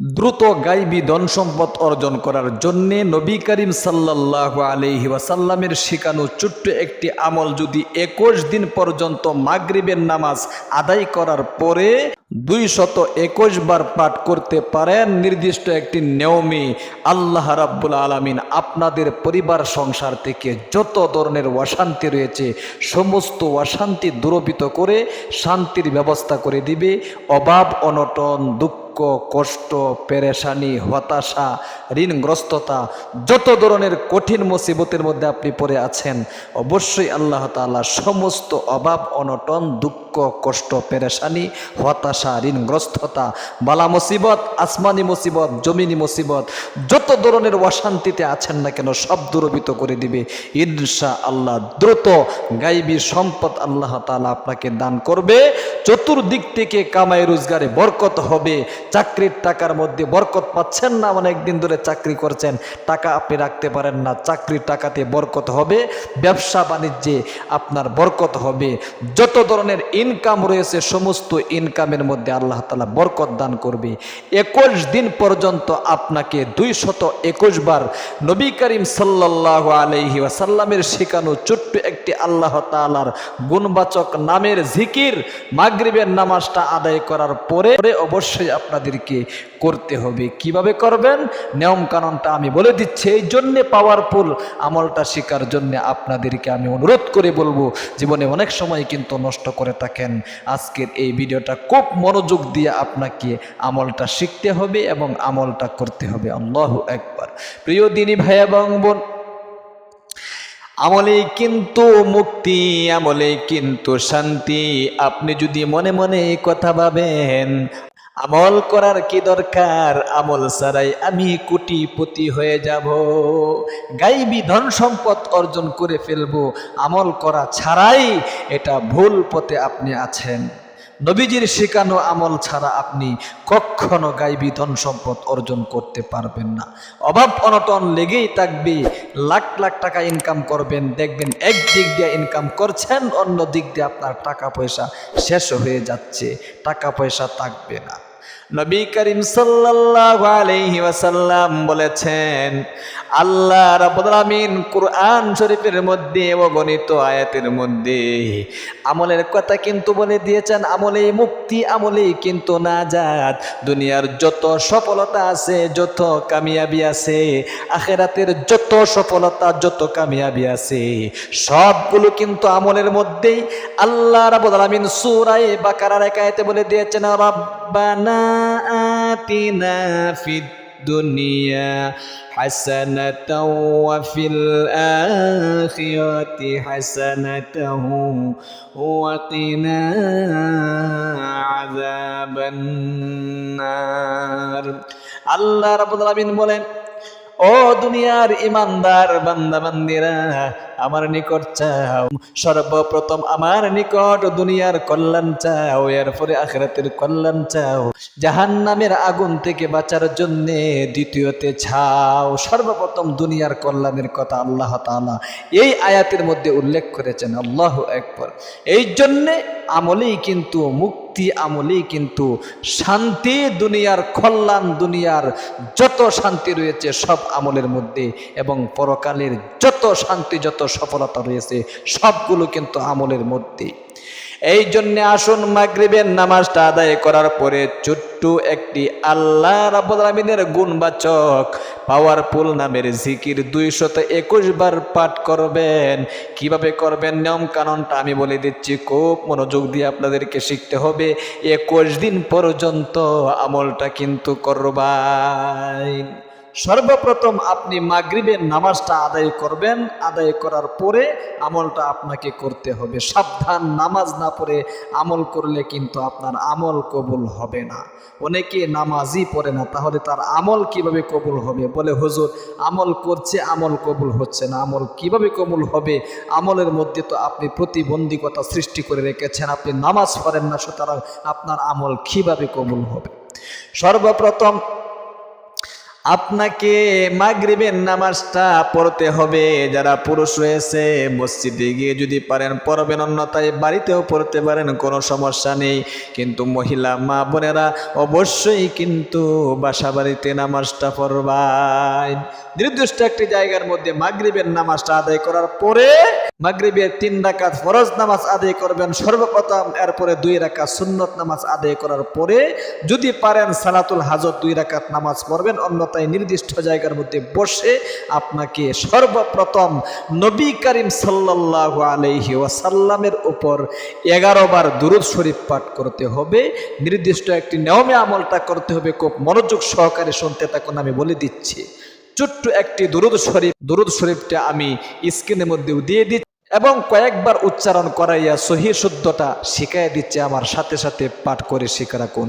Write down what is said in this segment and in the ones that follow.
দ্রুত গাইবী ধন সম্পদ অর্জন করার জন্য নবী করিম সাল্লাহ আলহি ওয়াসাল্লামের শেখানো ছোট্ট একটি আমল যদি একুশ দিন পর্যন্ত মাগরিবের নামাজ আদায় করার পরে দুই শত একুশ বার পাঠ করতে পারেন, নির্দিষ্ট একটি নিয়মে আল্লাহ রাব্বুল আলমিন আপনাদের পরিবার সংসার থেকে যত ধরনের অশান্তি রয়েছে, সমস্ত অশান্তি দূরবিত করে শান্তির ব্যবস্থা করে দিবে। অভাব, অনটন, দুঃখ কষ্ট, পেরেশানি, হতাশা, ঋণগ্রস্ততা, যত ধরনের কঠিন মুসিবতের মধ্যে আপনি পড়ে আছেন, অবশ্যই আল্লাহ তাআলা সমস্ত অভাব, অনটন, দুঃখ, কষ্ট, পেরেশানি, হতাশা, ঋণগ্রস্ততা, বালা মুসিবত, আসমানি মুসিবত, জমিনি মুসিবত, যত ধরনের অশান্তিতে আছেন না কেন সব দূরবিত করে দিবে। ইনশা আল্লাহ দ্রুত গাইবী সম্পদ আল্লাহ তাআলা আপনাকে দান করবে। চতুর্দিক থেকে কামাই রোজগারে বরকত হবে। চাকরির টাকার মধ্যে বরকত পাচ্ছেন না, অনেক দিন ধরে চাকরি করছেন। টাকা আপনি রাখতে পারেন না, চাকরির টাকাতে বরকত হবে, ব্যবসা বাণিজ্যে আপনার বরকত হবে। যত ধরনের ইনকাম রয়েছে, সমস্ত ইনকামের মধ্যে আল্লাহ তালা বরকত দান করবে। একুশ দিন পর্যন্ত আপনাকে দুই শত একুশ বার নবী করিম সাল্লাহ আলহি ওয়াসাল্লামের শেখানো ছোট্ট একটি আল্লাহ তালার গুণবাচক নামের জিকির মাগরিবের নামাজটা আদায় করার পরে অবশ্যই অবশ্যই আপনাদেরকে করতে হবে। কীভাবে করবেন? নিয়ম কানুনটা আমি বলে দিচ্ছি। এই জন্যে পাওয়ারফুল আমলটা শেখার জন্য আপনাদেরকে আমি অনুরোধ করে বলব, জীবনে অনেক সময় কিন্তু নষ্ট করে থাকেন। আজকের এই ভিডিওটা খুব মনোযোগ দিয়ে আপনাকে আমলটা শিখতে হবে এবং আমলটা করতে হবে। আল্লাহ একবার প্রিয় দিনী ভাই এবং বোন আমলে কিন্তু মুক্তি আমলে কিন্তু শান্তি। আপনি যদি মনে মনে কথা ভাবেন আমল করার কি দরকার? আমল ছাড়াই আমি কোটিপতি হয়ে যাব। গাইবি ধন সম্পদ অর্জন করে ফেলব। আমল করা ছাড়াই এটা ভুল পথে আপনি আছেন। নবীজির শেখানো আমল ছাড়া আপনি কখনো গাইবি ধন সম্পদ অর্জন করতে পারবেন না। অভাব অনটন লেগেই থাকবে। লাখ লাখ টাকা ইনকাম করবেন। দেখবেন এক দিক দিয়ে ইনকাম করছেন, অন্য দিক দিয়ে আপনার টাকা পয়সা শেষ হয়ে যাচ্ছে। টাকা পয়সা থাকবে না। নবী করিম সাল্লাল্লাহু আলাইহি ওয়াসাল্লাম বলেছেন আল্লাহ রাব্বুল আমিন কুরআন শরীফের মধ্যে অগণিত আয়াতের মধ্যে আমলের কথা কিন্তু বলে দিয়েছেন আমলে মুক্তি আমলে কিন্তু নাজাত। দুনিয়ার যত সফলতা আছে, যত কামিয়াবি আছে, আখেরাতের যত সফলতা, যত কামিয়াবি আছে, সবগুলো কিন্তু আমলের মধ্যেই আল্লাহ রাব্বুল আমিন সূরা বাকারার একায়াতে বলে দিয়েছেন, রাব্বানা আতিনা ফিদ দুনিয়া حسنة وفي الآخرة حسنة وقنا عذاب النار আল্লাহ রাব্বুল আলামিন বলেন ও দুনিয়ার ইমানদার বান্দা বান্দিরা আমার নিকট চাও। সর্বপ্রথম আমার নিকট দুনিয়ার কল্যাণ চাও, এরপরে আখেরাতের কল্যাণ চাও। জাহান নামের আগুন থেকে বাঁচার জন্যে দ্বিতীয়তে ছাও। সর্বপ্রথম দুনিয়ার কল্যাণের কথা আল্লাহ তাআলা এই আয়াতের মধ্যে উল্লেখ করেছেন, আল্লাহ একবার এই জন্যে আমলেই কিন্তু মুক্তি আমলেই কিন্তু শান্তি দুনিয়ার কল্যাণ দুনিয়ার যত শান্তি রয়েছে সব আমলের মধ্যে এবং পরকালের যত শান্তি, যত সফলতা রয়েছে সবগুলো কিন্তু আমলের মধ্যে। এই জন্যে আসুন মাগরিবের নামাজটা আদায় করার পরে ছোট্ট একটি আল্লাহ আলামিনের গুণবাচক পাওয়ারফুল নামের জিকির দুইশত একুশ বার পাঠ করবেন। কীভাবে করবেন? নিয়ম কানুনটা আমি বলে দিচ্ছি, খুব মনোযোগ দিয়ে আপনাদেরকে শিখতে হবে। একুশ দিন পর্যন্ত আমলটা কিন্তু করবাই সর্বপ্রথম আপনি মাগরিবের নামাজটা আদায় করবেন। আদায় করার পরে আমলটা আপনাকে করতে হবে। সাবধান, নামাজ না পড়ে আমল করলে কিন্তু আপনার আমল কবুল হবে না। অনেকে নামাজই পড়ে না, তাহলে তার আমল কীভাবে কবুল হবে? বলে, হুজুর, আমল করছে, আমল কবুল হচ্ছে না। আমল কীভাবে কবুল হবে? আমলের মধ্যে তো আপনি প্রতিবন্ধকতা সৃষ্টি করে রেখেছেন। আপনি নামাজ পড়েন না, সুতরাং আপনার আমল কীভাবে কবুল হবে? সর্বপ্রথম আপনাকে মাগরিবের নামাজটা পড়তে হবে। যারা পুরুষ রয়েছে, মসজিদে গিয়ে যদি পারেন পড়বেন অন্যথায় বাড়িতেও পড়তে পারেন, কোনো সমস্যা নেই। কিন্তু মহিলা, মা বোনেরা অবশ্যই কিন্তু বাসা বাড়িতে নামাজটা পড়বাই। নির্দিষ্ট একটি জায়গার মধ্যে মাগরিবের নামাজটা আদায় করার পরে মাগরিবের তিন রাকাত ফরজ নামাজ আদায় করবেন। সর্বপ্রথম এরপরে দুই রাকাত সুন্নত নামাজ আদায় করার পরে যদি পারেন সালাতুল হাজত দুই রাকাত নামাজ পড়বেন অন্যথায় নির্দিষ্ট জায়গার মধ্যে বসে আপনাকে সর্বপ্রথম নবী করিম সাল্লাল্লাহু আলাইহি ওয়াসাল্লামের উপর এগারো বার দুরুদ শরীফ পাঠ করতে হবে। নির্দিষ্ট একটি নিয়মে আমলটা করতে হবে, খুব মনোযোগ সহকারে শুনতে থাকুন, আমি বলে দিচ্ছি। ছোট্ট একটি দুরুদ শরীফ, দুরুদ শরীফটা আমি স্ক্রিনের মধ্যেও দিয়ে দিচ্ছি এবং কয়েকবার উচ্চারণ করাইয়া সহি শুদ্ধটা শিখাইয়া দিচ্ছে, আমার সাথে সাথে পাঠ করে শিখে রাখুন।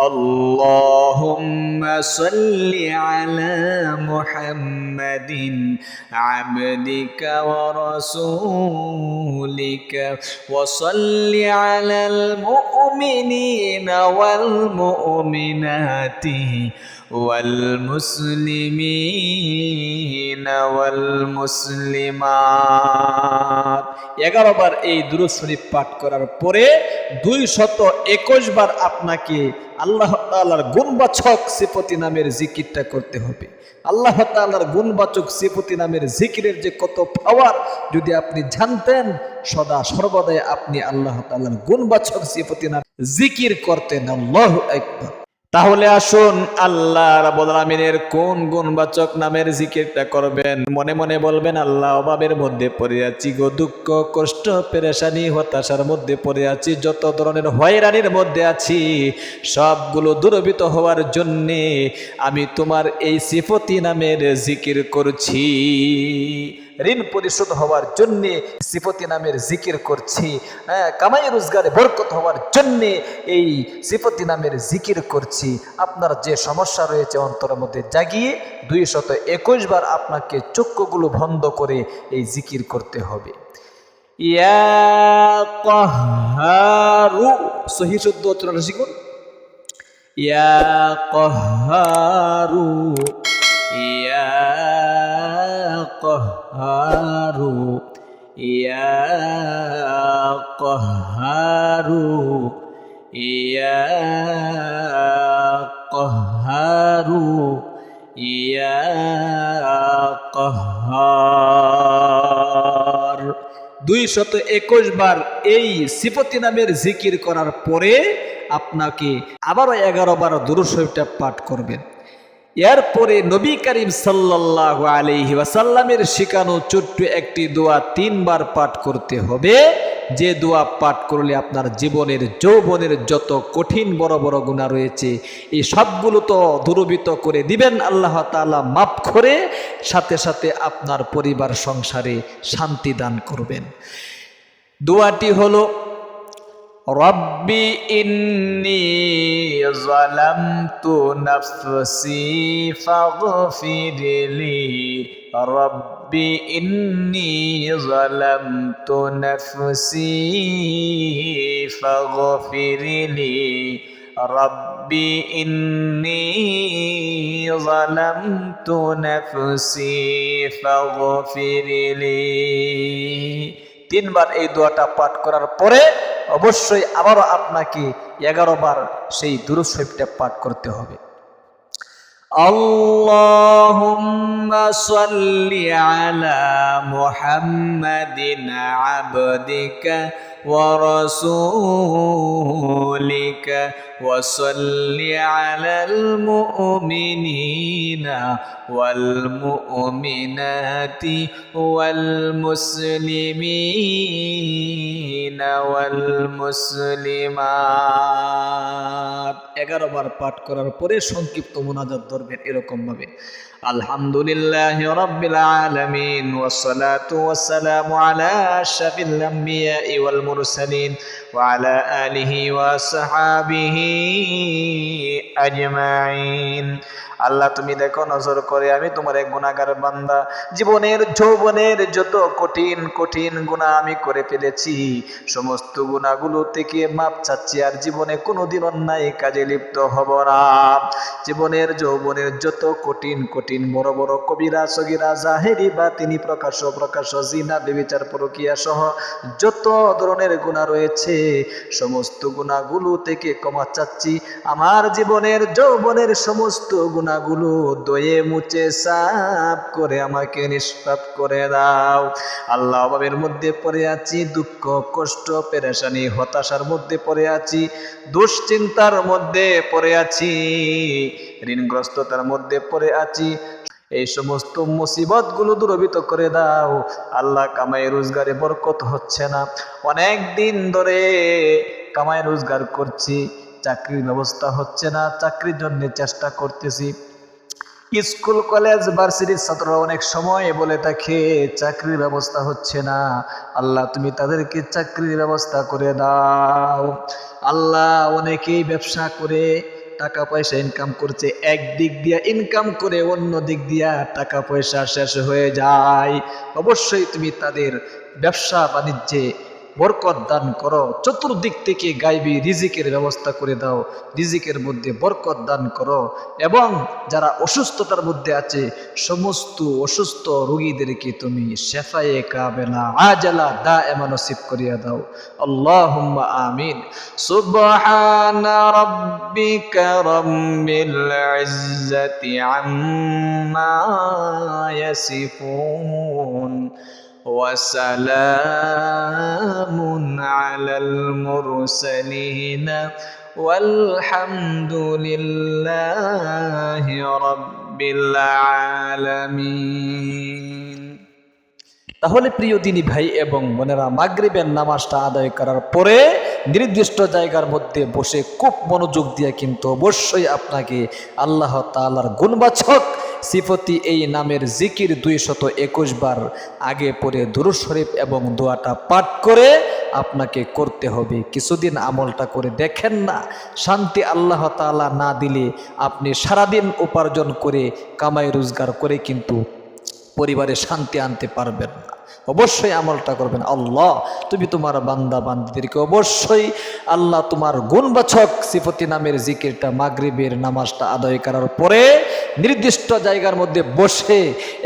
اللهم صل على محمد عبدك ورسولك وصل على المؤمنين والمؤمنات والمسلمين والمسلمات এগারো বার এই দুরুদ শরীফ পাঠ করার পরে দুই শত একুশ বার আপনাকে আল্লাহ তাআলার গুণবাচক সিপতি নামের জিকিরটা করতে হবে আল্লাহ তাআলার গুণবাচক সিপতি নামের জিকিরের যে কত পাওয়ার যদি আপনি জানতেন সদা সর্বদাই আপনি আল্লাহ তাআলার গুণবাচক সিপতি নাম জিকির করতেন আল্লাহু আকবার তাহলে আসুন আল্লাহ রাব্বুল আলামিনের কোন গুণবাচক নামের জিকিরটা করবেন? মনে মনে বলবেন, আল্লাহ অভাবের মধ্যে পড়ে আছি গো, দুঃখ, কষ্ট, পেরেশানি, হতাশার মধ্যে পড়ে আছি, যত ধরনের হয়রানির মধ্যে আছি, সবগুলো দূরবিত হওয়ার জন্যে আমি তোমার এই সিফতি নামের জিকির করছি। ঋণ পরিশোধ হওয়ার জন্যে সিফতি নামের জিকির করছি। হ্যাঁ কামাই রোজগারে বরকত হওয়ার জন্যে এই সিফতি নামের জিকির করছি। আপনার যে সমস্যা রয়েছে অন্তরের মধ্যে জাগিয়ে দুই শত একুশ বার আপনাকে চক্ষুগুলো বন্ধ করে এই জিকির করতে হবে। শুদ্ধ শিখুন। ইয়া কহারু কহারু ইয়া কহারু ইয়া কহারু ইয়া কহার দুই শত একুশ বার এই সিপতি নামের জিকির করার পরে আপনাকে আবারও এগারো বার দুরু পাঠ করবেন। এরপরে নবী করিম সাল্লাল্লাহু আলাইহি ওয়াসাল্লামের শিখানো ছোট্ট একটি দোয়া তিনবার পাঠ করতে হবে। যে দোয়া পাঠ করলে আপনার জীবনের, যৌবনের যত কঠিন বড় বড় গুণা রয়েছে, এই সবগুলো তো দূরবিত করে দিবেন। আল্লাহ তাআলা মাফ করে সাথে সাথে আপনার পরিবার সংসারে শান্তি দান করবেন। দোয়াটি হলো রব্বি ইন্নি জালামতু নাফসি ফাগফিরলি। রব্বি ইন্নি জালামতু নাফসি ফাগফিরলি। রব্বি ইন্নি জালামতু নাফসি ফাগফিরলি। তিনবার এই দোয়াটা পাঠ করার পরে অবশ্যই আবারও আপনাকে এগারো বার সেই দুরুদ শরীফটা পাঠ করতে হবে اللهم صل على محمد عبدك ورسولك وصل على المؤمنين والمؤمنات والمسلمين والمسلمات এগারো বার পাঠ করার পরে সংক্ষিপ্ত মোনাজাত ধরবেন এরকম ভাবে আলহামদুলিল্লাহ রব্বিল আলামিন আশরাফিল আম্বিয়াই ওয়াল মুরসালিন, ওয়া আলা আলিহি ওয়া সাহাবিহি আজমাইন। আল্লাহ, তুমি দেখো, নজর করে আমি তোমার এক গুণাগার বান্দা। জীবনের যৌবনের যত কঠিন কঠিন গুণা আমি করে ফেলেছি, সমস্ত গুণাগুলো থেকে মাপ চাচ্ছি আর জীবনে কোনো কোনোদিন অন্যায় কাজে লিপ্ত হব না। জীবনের যৌবনের যত কঠিন কঠিন বড় বড় কবিরা, সগিরা, জাহেরি বা তিনি প্রকাশ প্রকাশ, জিনা, বেবিচার প্রক্রিয়া সহ যত ধরনের গুণা রয়েছে, সমস্ত গুণাগুলো থেকে ক্ষমা চাচ্ছি। আমার জীবনের, যৌবনের সমস্ত গুণাগুলো দয়ে মুছে, সাফ করে আমাকে নিষ্পাপ করে দাও। আল্লাহ অভাবের মধ্যে পড়ে আছি, দুঃখ, কষ্ট, পেরেশানি, হতাশার মধ্যে পড়ে আছি, দুশ্চিন্তার মধ্যে পড়ে আছি। ঋণগ্রস্ততার মধ্যে পড়ে আছি। এই সমস্ত মুসিবতগুলো দূরবিত করে দাও। আল্লাহ কামাই রোজগারে বরকত হচ্ছে না। অনেক দিন ধরে কামাই রোজগার করছি, চাকরির ব্যবস্থা হচ্ছে না, চাকরির জন্য চেষ্টা করতেছি। স্কুল, কলেজ, ভার্সিটির ছাত্ররা অনেক সময় বলে থাকে, চাকরির ব্যবস্থা হচ্ছে না। আল্লাহ, তুমি তাদেরকে চাকরির ব্যবস্থা করে দাও। আল্লাহ অনেকেই ব্যবসা করে টাকা পয়সা ইনকাম করছে, এক দিক দিয়া ইনকাম করে অন্য দিক দিয়া টাকা পয়সা শেষ হয়ে যায়। অবশ্যই তুমি তাদের ব্যবসা বাণিজ্যে বরকত দান করো। চতুর্দিক থেকে গাইবি রিজিকের ব্যবস্থা করে দাও। রিজিকের মধ্যে বরকত দান করো। এবং যারা অসুস্থতার মধ্যে আছে, সমস্ত অসুস্থ রোগীদেরকে তুমি শেফায়ে কাবেলা, আজালা দা এমানসিব করিয়া দাও। আল্লাহুম্মা আমিন। সুবহানা রাব্বিকা রাব্বিল ইজ্জাতি আম্মা ইয়াসিফুন। وسلام على المرسلين والحمد لله رب العالمين তাহলে প্রিয় দিনী ভাই এবং বোনেরা মাগরিবের নামাজটা আদায় করার পরে নির্দিষ্ট জায়গার মধ্যে বসে খুব মনোযোগ দিয়ে কিন্তু অবশ্যই আপনাকে আল্লাহ তালার গুণবাচক সিফতি এই নামের জিকির দুই শত একুশ বার আগে পরে দুরুদ শরীফ এবং দোয়াটা পাঠ করে আপনাকে করতে হবে। কিছুদিন আমলটা করে দেখেন না, শান্তি আল্লাহ তালা না দিলে আপনি সারাদিন উপার্জন করে, কামাই রোজগার করে কিন্তু পরিবারে শান্তি আনতে পারবেন না। অবশ্যই আমলটা করবেন। আল্লাহ, তুমি তোমার বান্দা বান্দিদেরকে অবশ্যই আল্লাহ তোমার গুণবাচক সিফতি নামের জিকিরটা, মাগরিবের নামাজটা আদায় করার পরে নির্দিষ্ট জায়গার মধ্যে বসে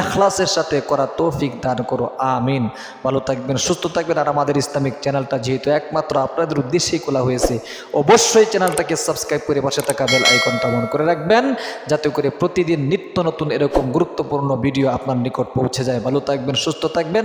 এখলাসের সাথে করা তৌফিক দান করো। আমিন। ভালো থাকবেন, সুস্থ থাকবেন। আর আমাদের ইসলামিক চ্যানেলটা যেহেতু একমাত্র আপনাদের উদ্দেশ্যেই খোলা হয়েছে, অবশ্যই চ্যানেলটাকে সাবস্ক্রাইব করে পাশে থাকা বেল আইকনটা মন করে রাখবেন, যাতে করে প্রতিদিন নিত্য নতুন এরকম গুরুত্বপূর্ণ ভিডিও আপনার নিকট পৌঁছে যায়। ভালো থাকবেন, সুস্থ থাকবেন।